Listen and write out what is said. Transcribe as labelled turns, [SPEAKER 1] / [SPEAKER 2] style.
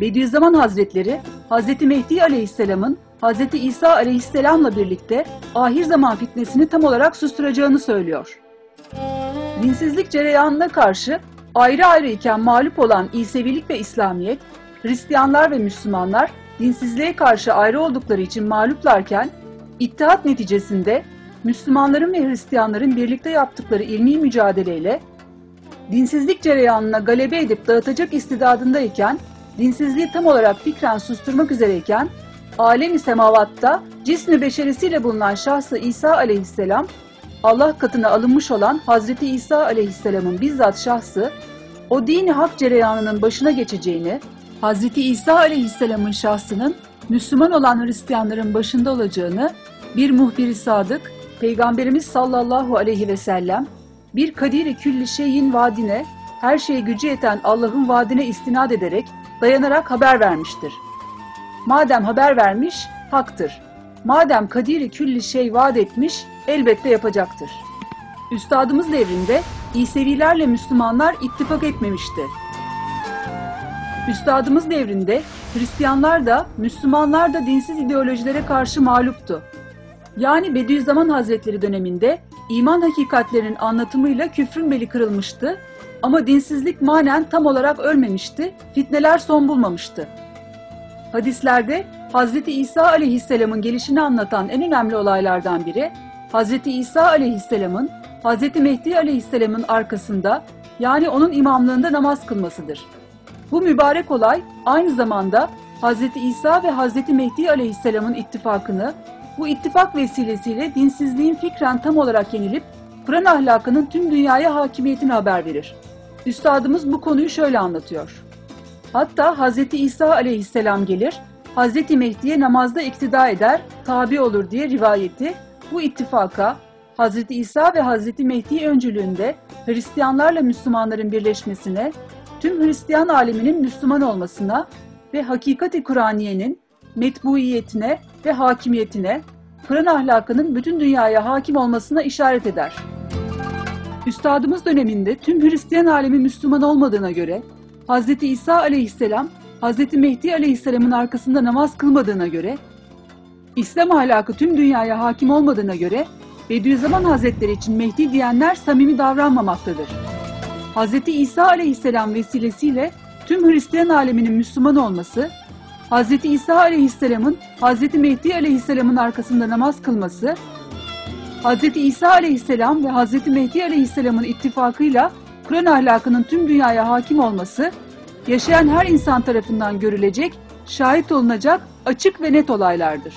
[SPEAKER 1] Bediüzzaman Hazretleri, Hz. Mehdi Aleyhisselam'ın Hz. İsa Aleyhisselam'la birlikte ahir zaman fitnesini tam olarak susturacağını söylüyor. Dinsizlik cereyanına karşı ayrı ayrı iken mağlup olan İsevilik ve İslamiyet, Hristiyanlar ve Müslümanlar dinsizliğe karşı ayrı oldukları için mağluplarken, ittihat neticesinde Müslümanların ve Hristiyanların birlikte yaptıkları ilmi mücadeleyle dinsizlik cereyanına galebe edip dağıtacak istidadındayken, dinsizliği tam olarak fikren susturmak üzereyken, alem-i semavatta cismi beşerisiyle bulunan şahsı İsa aleyhisselam, Allah katına alınmış olan Hazreti İsa aleyhisselamın bizzat şahsı, o dini hak cereyanının başına geçeceğini, Hazreti İsa aleyhisselamın şahsının Müslüman olan Hristiyanların başında olacağını bir muhbir-i sadık, Peygamberimiz sallallahu aleyhi ve sellem, bir kadiri külli şeyin vaadine, her şeye gücü yeten Allah'ın vaadine istinad ederek, dayanarak haber vermiştir. Madem haber vermiş, haktır. Madem kadiri külli şey vaat etmiş, elbette yapacaktır. Üstadımız devrinde İsevilerle Müslümanlar ittifak etmemişti. Üstadımız devrinde Hristiyanlar da Müslümanlar da dinsiz ideolojilere karşı mağluptu. Yani Bediüzzaman Hazretleri döneminde iman hakikatlerinin anlatımıyla küfrün beli kırılmıştı ama dinsizlik manen tam olarak ölmemişti, fitneler son bulmamıştı. Hadislerde Hz. İsa aleyhisselamın gelişini anlatan en önemli olaylardan biri, Hz. İsa aleyhisselamın Hz. Mehdi aleyhisselamın arkasında yani onun imamlığında namaz kılmasıdır. Bu mübarek olay aynı zamanda Hz. İsa ve Hz. Mehdi aleyhisselamın ittifakını, bu ittifak vesilesiyle dinsizliğin fikren tam olarak yenilip Kur'an ahlakının tüm dünyaya hakimiyetini haber verir. Üstadımız bu konuyu şöyle anlatıyor. Hatta Hz. İsa aleyhisselam gelir, Hz. Mehdi'ye namazda iktida eder, tabi olur diye rivayeti bu ittifaka Hz. İsa ve Hz. Mehdi öncülüğünde Hristiyanlarla Müslümanların birleşmesine, tüm Hristiyan aleminin Müslüman olmasına ve hakikati Kur'aniyenin metbuiyetine ve hakimiyetine, Kur'an ahlakının bütün dünyaya hakim olmasına işaret eder. Üstadımız döneminde tüm Hristiyan alemi Müslüman olmadığına göre, Hz. İsa aleyhisselam, Hz. Mehdi aleyhisselamın arkasında namaz kılmadığına göre, İslam ahlakı tüm dünyaya hakim olmadığına göre, Bediüzzaman Hazretleri için Mehdi diyenler samimi davranmamaktadır. Hz. İsa aleyhisselam vesilesiyle tüm Hristiyan aleminin Müslüman olması, Hz. İsa aleyhisselamın Hz. Mehdi aleyhisselamın arkasında namaz kılması, Hz. İsa aleyhisselam ve Hz. Mehdi aleyhisselamın ittifakıyla Kur'an ahlakının tüm dünyaya hakim olması, yaşayan her insan tarafından görülecek, şahit olunacak açık ve net olaylardır.